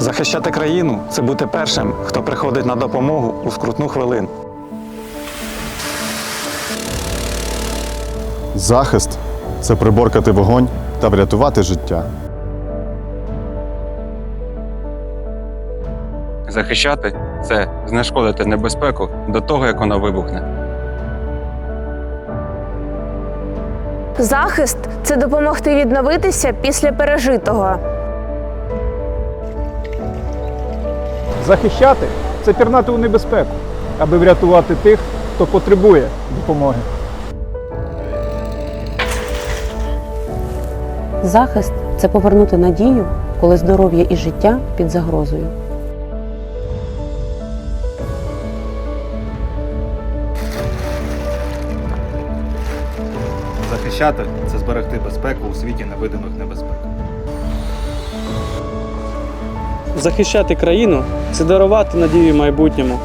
Захищати країну це бути першим, хто приходить на допомогу у скрутну хвилину. Захист це приборкати вогонь та врятувати життя. Захищати це знешкодити небезпеку до того, як вона вибухне. Захист це допомогти відновитися після пережитого. Захищати це пірнати у небезпеку, аби врятувати тих, хто потребує допомоги. Захист це повернути надію, коли здоров'я і життя під загрозою. Захищати це зберегти безпеку у світі невидимих небезпек. Захищати країну це дарувати надію майбутньому.